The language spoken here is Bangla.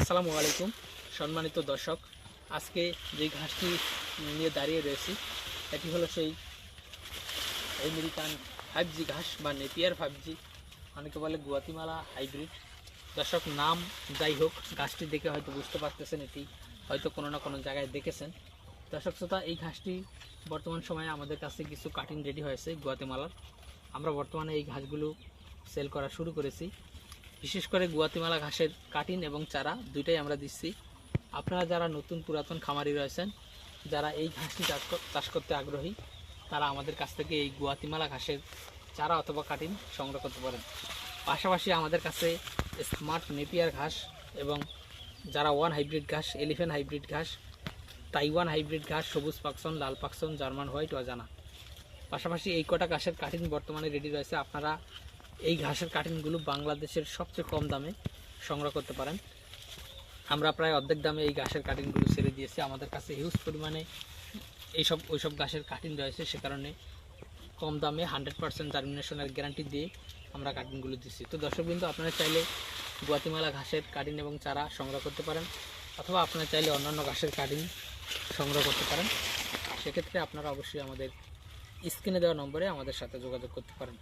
আসসালামু আলাইকুম, সম্মানিত দর্শক। আজকে যে ঘাসটি নিয়ে দাঁড়িয়ে রয়েছি, এটি হলো সেই আমেরিকান ফাইভ জি ঘাস বা নেপিয়ার ফাইভ জি অনেকে বলে গুয়াতিমালা হাইব্রিড। দর্শক, নাম যাই হোক, ঘাসটি দেখে হয়তো বুঝতে পারতেছেন, এটি হয়তো কোনো না কোনো জায়গায় দেখেছেন। দর্শক শ্রোতা, এই ঘাসটি বর্তমান সময়ে আমাদের কাছে কিছু কাটিং রেডি হয়েছে গুয়াতিমালার। আমরা বর্তমানে এই ঘাসগুলো সেল করা শুরু করেছি। বিশেষ করে গুয়াতিমালা ঘাসের কাটিন এবং চারা, দুইটাই আমরা দিচ্ছি। আপনারা যারা নতুন পুরাতন খামারি রয়েছেন, যারা এই ঘাসটি চাষ করতে আগ্রহী, তারা আমাদের কাছ থেকে এই গুয়াতিমালা ঘাসের চারা অথবা কাটিন সংগ্রহ করতে পারেন। পাশাপাশি আমাদের কাছে স্মার্ট নেপিয়ার ঘাস এবং যারা ওয়ান হাইব্রিড ঘাস এলিফেন্ট হাইব্রিড ঘাস, তাইওয়ান হাইব্রিড ঘাস, সবুজ পাকসন, লাল পাকসন, জার্মান হোয়াইট, অজানা। পাশাপাশি এই কটা ঘাসের কাটিং বর্তমানে রেডি রয়েছে। আপনারা এই ঘাসের কাটিংগুলো বাংলাদেশের সবচেয়ে কম দামে সংগ্রহ করতে পারেন। আমরা প্রায় অর্ধেক দামে এই ঘাসের কাটিংগুলো ছেড়ে দিয়েছি। আমাদের কাছে হিউজ পরিমাণে এইসব, ওইসব ঘাসের কাটিং রয়েছে। সে কারণে কম দামে হান্ড্রেড পার্সেন্ট জার্মিনেশনের গ্যারান্টি দিয়ে আমরা কাটিংগুলো দিচ্ছি। তো দর্শকবৃন্দ আপনারা চাইলে গুয়াতিমালা ঘাসের কাটিং এবং চারা সংগ্রহ করতে পারেন অথবা আপনারা চাইলে অন্যান্য ঘাসের কাটিং সংগ্রহ করতে পারেন। সেক্ষেত্রে আপনারা অবশ্যই আমাদের স্ক্রিনে দেওয়া নম্বরে আমাদের সাথে যোগাযোগ করতে পারেন।